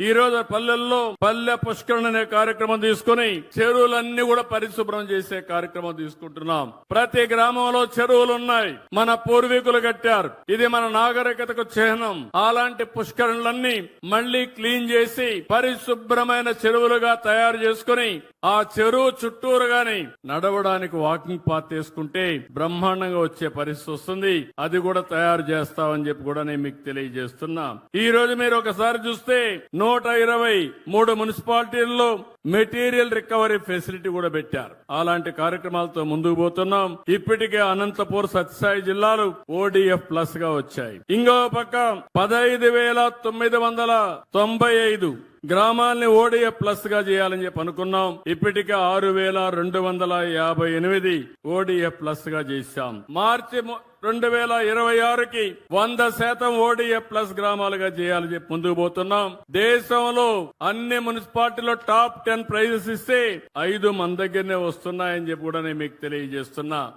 ఈ రోజు పల్లెల్లో పల్లె పుష్కరణ అనే కార్యక్రమం తీసుకుని చెరువులన్నీ కూడా పరిశుభ్రం చేసే కార్యక్రమం తీసుకుంటున్నాం. ప్రతి గ్రామంలో చెరువులు ఉన్నాయి మన పూర్వీకులు కట్టారు. ఇది మన నాగరికతకు చిహ్నం. అలాంటి పుష్కరణలన్నీ మళ్ళీ క్లీన్ చేసి పరిశుభ్రమైన చెరువులుగా తయారు చేసుకుని ఆ చెరువు చుట్టూరు గాని నడవడానికి వాకింగ్ పాత్ వేసుకుంటే బ్రహ్మాండంగా వచ్చే పరిస్థితి వస్తుంది. అది కూడా తయారు చేస్తామని చెప్పి కూడా నేను మీకు తెలియజేస్తున్నా. ఈ రోజు మీరు ఒకసారి చూస్తే నూట ఇరవై మూడు మున్సిపాలిటీల్లో మెటీరియల్ రికవరీ ఫెసిలిటీ కూడా పెట్టారు. అలాంటి కార్యక్రమాలతో ముందుకు పోతున్నాం. ఇప్పటికే అనంతపూర్ సత్యసాయి జిల్లాలు ఓడిఎఫ్ ప్లస్గా వచ్చాయి. ఇంకో పక్క పదహైదు వేల తొమ్మిది వందల తొంభై ఐదు గ్రామాల్ని ఓడిఏ ప్లస్గా చేయాలని చెప్పి అనుకున్నాం. ఇప్పటికే ఆరు వేల రెండు వందల యాభై ఎనిమిది ఓడిఎఫ్ ప్లస్గా చేశాం. మార్చి రెండు వేల ఇరవై ఆరుకి వంద శాతం ఓడిఎఫ్ ప్లస్ గ్రామాలుగా చేయాలని చెప్పి ముందుకు పోతున్నాం. దేశంలో అన్ని మున్సిపాలిటీలో టాప్ టెన్ ప్రైజెస్ ఇస్తే ఐదు మన దగ్గరనే వస్తున్నాయని చెప్పి కూడా నేను మీకు తెలియజేస్తున్నా.